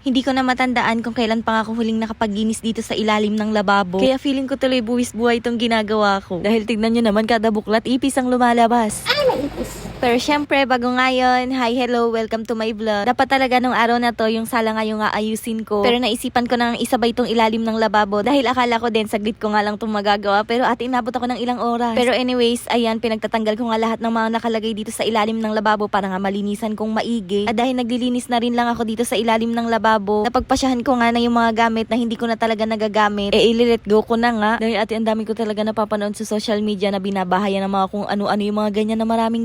Hindi ko na matandaan kung kailan pa ako huling nakapaglinis dito sa ilalim ng lababo. Kaya feeling ko tuloy buwis buhay itong ginagawa ko. Dahil tignan nyo naman kada buklat, ipis ang lumalabas. Pero syempre, bago ngayon, hi, hello, welcome to my vlog. Dapat talaga nung araw na to, yung sala nga yung aayusin ko. Pero naisipan ko nang isabay itong ilalim ng lababo dahil akala ko din, saglit ko nga lang itong magagawa. Pero ate, inabot ako ng ilang oras. Pero anyways, ayan, pinagtatanggal ko nga lahat ng mga nakalagay dito sa ilalim ng lababo para nga malinisan kong maigi. At dahil naglilinis na rin lang ako dito sa ilalim ng lababo, napagpasyahan ko nga na yung mga gamit na hindi ko na talaga nagagamit, eh ililet go ko na nga. Dahil ate, ang dami ko talaga napapanood sa social media na binabahayan ng mga kung ano-ano yung mga ganyan na maraming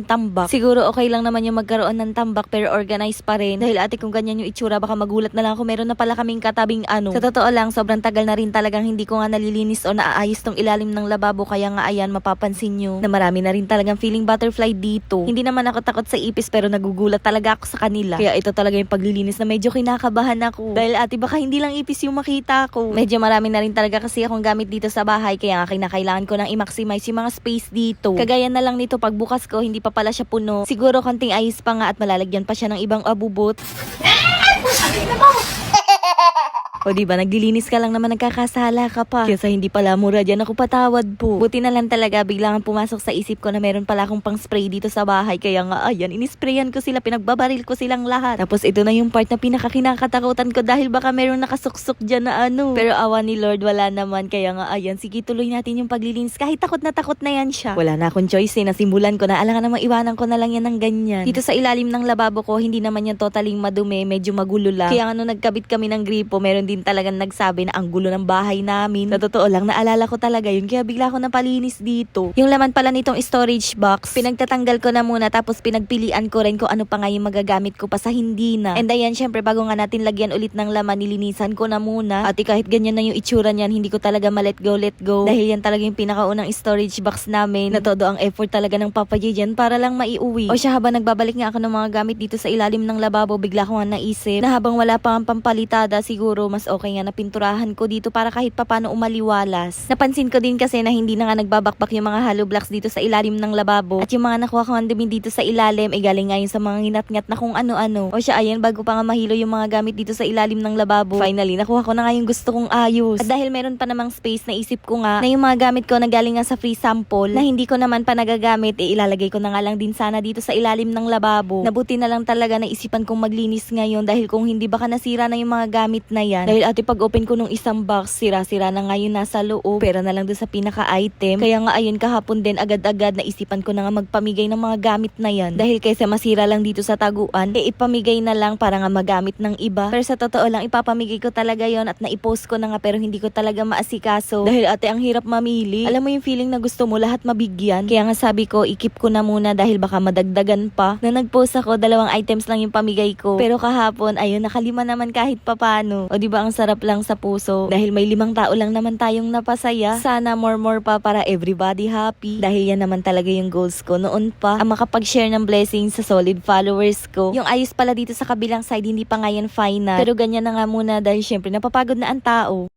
Siguro okay lang naman yung magkaroon ng tambak pero organized pa rin. Dahil ate kung ganyan yung itsura baka magulat na lang ako meron na pala kaming katabing ano. Sa totoo lang sobrang tagal na rin talagang hindi ko nga nalilinis o naaayos tong ilalim ng lababo kaya nga ayan mapapansin nyo na marami na rin talagang feeling butterfly dito. Hindi naman ako takot sa ipis pero nagugulat talaga ako sa kanila. Kaya ito talaga yung paglilinis na medyo kinakabahan ako. Dahil ate baka hindi lang ipis yung makita ko. Medyo marami na rin talaga kasi akong gamit dito sa bahay kaya nga kinakailangan ko nang i-maximize yung mga space dito. Kagaya na lang nito pagbukas ko hindi pa pala siya puno. Siguro konting ayos pa nga at malalagyan pa siya ng ibang abubot. O di ba naglilinis ka lang naman nagkakasala ka pa. Kaya sa hindi pala mura dyan ako patawad po. Buti na lang talaga biglang pumasok sa isip ko na meron pala akong pang spray dito sa bahay. Kaya nga ayan, inisprayan ko sila, pinagbabaril ko silang lahat. Tapos ito na yung part na pinakakinakatakutan ko dahil baka meron nakasuksok dyan na ano. Pero awa ni Lord wala naman. Kaya nga ayan, sige tuloy natin yung paglilinis. Kahit takot na takot na yan siya. Wala na akong choice eh, nasimulan ko na. Alangan namang iwanan ko na lang yan ng ganyan. Dito sa ilalim ng lababo ko, hindi naman yan totaling madumi, medyo magulo lang. Kaya nung nagkabit kami ng gripo, meron din talagang nagsabi na ang gulo ng bahay namin. Sa totoo lang, naalala ko talaga yun. Kaya bigla ako napalinis dito. Yung laman pala nitong storage box, pinagtatanggal ko na muna tapos pinagpilian ko rin kung ano pa nga magagamit ko pa sa hindi na. And ayan, syempre bago nga natin lagyan ulit ng laman, nilinisan ko na muna. At kahit ganyan na yung itsura niyan, hindi ko talaga ma-let go, let go. Dahil yan talaga yung pinakaunang storage box namin. Na todo ang effort talaga ng Papa J dyan para lang maiuwi. O siya habang nagbabalik nga ako ng mga gamit dito sa ilalim ng lababo, bigla ko nga naisip na habang wala pa ang pampalitada, siguro mas okay nga na pinturahan ko dito para kahit papano umaliwalas. Napansin ko din kasi na hindi na nga nagbabakbak yung mga hollow blocks dito sa ilalim ng lababo. At yung mga nakuha ko ang dumi dito sa ilalim, ay galing nga yun sa mga nginat-ngat na kung ano-ano. O siya, ayan, bago pa nga mahilo yung mga gamit dito sa ilalim ng lababo. Finally, nakuha ko na nga yung gusto kong ayos. At dahil meron pa namang space, naisip ko nga na yung mga gamit ko na galing nga sa free sample, na hindi ko naman pa nagagamit, eh ilalagay ko na nga lang din sana dito sa ilalim ng lababo. Nabuti na lang talaga na isipan kong maglinis ngayon dahil kung hindi baka nasira na yung mga gamit na yan. Dahil ate pag open ko nung isang box, sira-sira na nga yun nasa loob. Pera na lang doon sa pinaka-item. Kaya nga ayun kahapon din agad-agad na isipan ko na nga magpamigay ng mga gamit na yan. Dahil kaysa masira lang dito sa taguan, eh ipamigay na lang para nga magamit ng iba. Pero sa totoo lang, ipapamigay ko talaga yon at naipost ko na nga pero hindi ko talaga maasikaso. Dahil ate ang hirap mamili. Alam mo yung feeling na gusto mo lahat mabigyan. Kaya nga sabi ko, ikip ko na muna dahil baka madagdagan pa. Na nagpost ako, dalawang items lang yung pamigay ko. Pero kahapon, ayun, nakalima naman kahit papano. O di ba ang sarap lang sa puso. Dahil may limang tao lang naman tayong napasaya. Sana more more pa para everybody happy. Dahil yan naman talaga yung goals ko noon pa. Ang makapag-share ng blessings sa solid followers ko. Yung ayos pala dito sa kabilang side, hindi pa nga yan final. Pero ganyan na nga muna dahil syempre napapagod na ang tao.